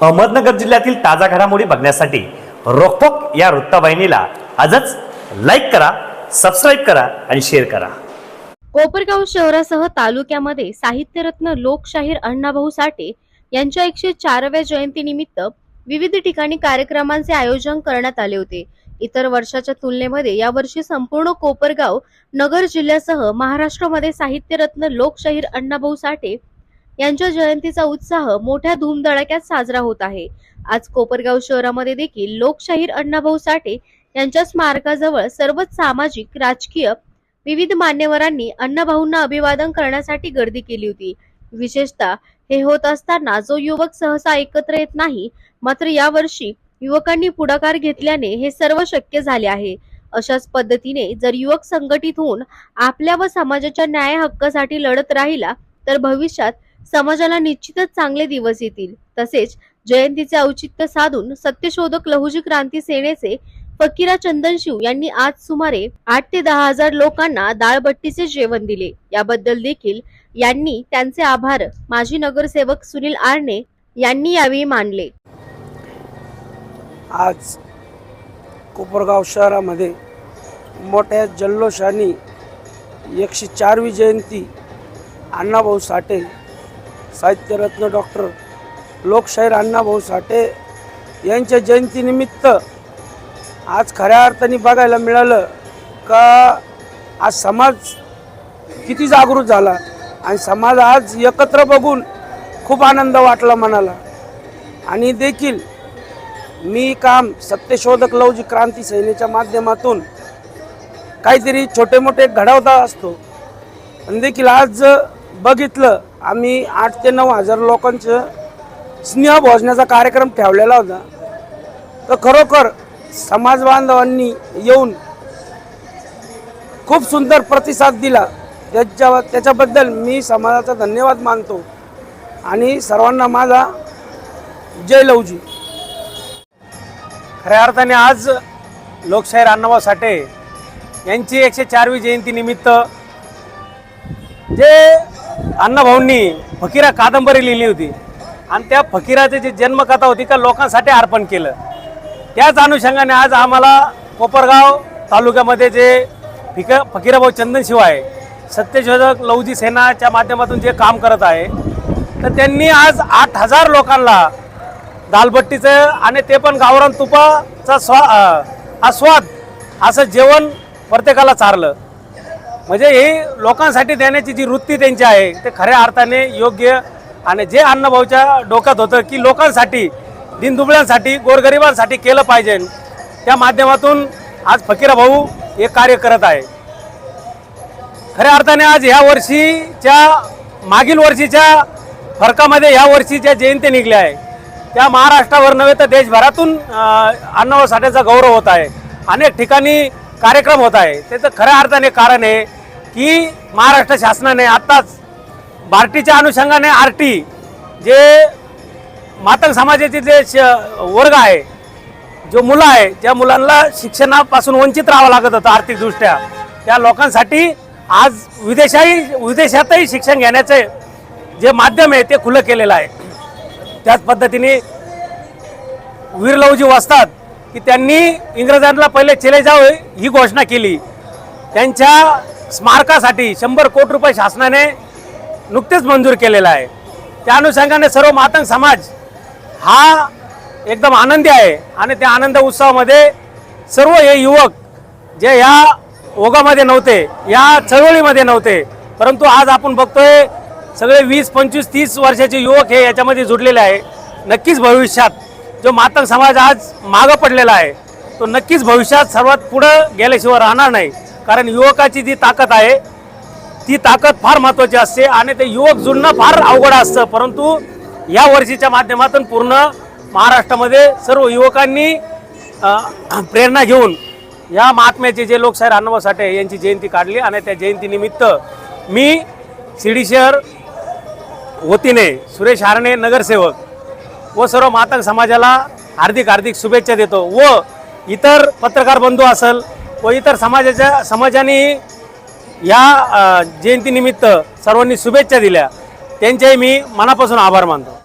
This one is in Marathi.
अहमदनगर जिल्ह्यातील ताजा घडामोडी बघण्यासाठी रोखोक या वृत्तवाहिनीला आजच लाईक करा सबस्क्राईब करा आणि शेअर करा. कोपरगाव शहरासह तालुक्यामध्ये साहित्यरत्न लोकशाहीर अण्णाभाऊ साठे यांच्या एकशे चारव्या जयंतीनिमित्त विविध ठिकाणी कार्यक्रमांचे आयोजन करण्यात आले होते. इतर वर्षाच्या तुलनेमध्ये यावर्षी संपूर्ण कोपरगाव नगर जिल्ह्यासह महाराष्ट्रामध्ये साहित्यरत्न लोकशाहीर अण्णाभाऊ साठे यांच्या जयंतीचा उत्साह मोठ्या धूमधडाक्यात साजरा होत आहे. आज कोपरगाव शहरामध्ये देखील लोकशाहीर अण्णाभाऊ साठे यांच्या स्मारकाजवळ सर्वच सामाजिक राजकीय विविध मान्यवरांनी अण्णाभाऊंना अभिवादन करण्यासाठी गर्दी केली होती. विशेषतः हे होत असताना जो युवक सहसा एकत्र येत नाही मात्र यावर्षी युवकांनी पुढाकार घेतल्याने हे सर्व शक्य झाले आहे. अशाच पद्धतीने जर युवक संघटित होऊन आपल्या व समाजाच्या न्याय हक्कासाठी लढत राहिला तर भविष्यात समाजाला निश्चितच चांगले दिवस येतील. तसेच जयंतीचे औचित्य साधून सत्यशोधक लहुजी क्रांती सेनेचे फकीरा चंदनशिव यांनी आज सुमारे आठ ते दहा हजार लोकांना दाळबट्टीचे जेवण दिले. याबद्दल देखील यांनी त्यांचे आभार माजी नगरसेवक सुनील आरणे यांनी यावेळी मानले. आज कोपरगाव शहरामध्ये मोठ्या जल्लोषाने एकशे चारवी जयंती अण्णाभाऊ साठे साहित्यरत्न डॉक्टर लोकशाहीर अण्णाभाऊ साठे यांच्या जयंतीनिमित्त आज खऱ्या अर्थाने बघायला मिळालं का आज समाज किती जागृत झाला आणि समाज आज एकत्र बघून खूप आनंद वाटला मनाला. आणि देखील मी काम सत्यशोधक लवजी क्रांती सेनेच्या माध्यमातून काहीतरी छोटे मोठे घडवता असतो. आणि देखील आज बघितलं आम्ही आठ ते नऊ हजार लोकांचं स्नेह भोजनाचा कार्यक्रम ठेवलेला होता. तर खरोखर समाज बांधवांनी येऊन खूप सुंदर प्रतिसाद दिला. त्याच्या त्याच्याबद्दल मी समाजाचा धन्यवाद मानतो. आणि सर्वांना माझा जय लवजी. खऱ्या अर्थाने आज लोकशाहीर अण्णाभाऊ साठे यांची एकशे चारवी जयंतीनिमित्त जे अण्णाभाऊंनी फकीरा कादंबरी लिहिली होती. आणि त्या फकीराची जी जन्मकथा होती का लोकांसाठी अर्पण केलं. त्याच अनुषंगाने आज आम्हाला कोपरगाव तालुक्यामध्ये जे फिक फकीराभाऊ चंदनशिवाय सत्यशोधक लौजी सेनाच्या माध्यमातून जे काम करत आहे तर त्यांनी आज आठ हजार लोकांना दालबट्टीचं आणि ते पण गावरान तुपाचा स्वा आस्वाद असं जेवण प्रत्येकाला चारलं. म्हणजे ही लोकांसाठी देण्याची जी वृत्ती त्यांची आहे ते खऱ्या अर्थाने योग्य आणि जे अण्णाभाऊच्या डोक्यात होतं की लोकांसाठी दिनदुबळ्यांसाठी गोरगरिबांसाठी केलं पाहिजे. त्या माध्यमातून आज फकीरा भाऊ हे कार्य करत आहे. खऱ्या अर्थाने आज ह्या वर्षीच्या मागील वर्षीच्या फरकामध्ये ह्या वर्षीच्या जयंती निघल्या आहे. त्या महाराष्ट्रावर नव्हे तर देशभरातून अं, अण्णाभाऊ साठेचा गौरव होत आहे. अनेक ठिकाणी कार्यक्रम होत आहे. त्याचं खऱ्या अर्थाने कारण आहे की महाराष्ट्र शासनाने आत्ताच बार्टीच्या अनुषंगाने आर टी जे मातंग समाजाचे जे श वर्ग आहे जो मुलं आहे ज्या मुलांना शिक्षणापासून वंचित राहावं लागत होतं आर्थिकदृष्ट्या. त्या लोकांसाठी आज विदेशाही विदेशातही शिक्षण घेण्याचे जे माध्यम आहे ते खुलं केलेलं आहे. त्याच पद्धतीने वीरलवजी वाचतात की त्यांनी इंग्रजांना पहिले चले जावे ही घोषणा केली. त्यांच्या स्मारकासाठी शंभर कोटी रुपये शासनाने नुकतेच मंजूर केलेला आहे. त्या अनुषंगाने सर्व मातंग समाज हा एकदम आनंदी आहे आणि त्या आनंद उत्सवामध्ये सर्व हे युवक जे या ओघामध्ये नव्हते या चळवळीमध्ये नव्हते परंतु आज आपण बघतोय सगळे वीस पंचवीस तीस वर्षाचे युवक हे याच्यामध्ये जुडलेले आहे. नक्कीच भविष्यात जो मातंग समाज आज मागं पडलेला आहे तो नक्कीच भविष्यात सर्वात पुढं गेल्याशिवाय राहणार नाही. कारण युवकाची जी ताकद आहे ती ताकद फार महत्त्वाची असते आणि ते युवक जुळणं फार अवघड असतं. परंतु या वर्षीच्या माध्यमातून पूर्ण महाराष्ट्रामध्ये सर्व युवकांनी प्रेरणा घेऊन या महात्म्याचे जे लोकशाहीर अण्णाभाऊ साठे यांची जयंती काढली आणि त्या जयंतीनिमित्त मी शिर्डी शहर वतीने सुरेश हारणे नगरसेवक व सर्व मातंग समाजाला हार्दिक हार्दिक शुभेच्छा देतो व इतर पत्रकार बंधू असेल व इतर समाजाच्या समाजाने या जयंतीनिमित्त सर्वांनी शुभेच्छा दिल्या. त्यांचेही मी मनापासून आभार मानतो.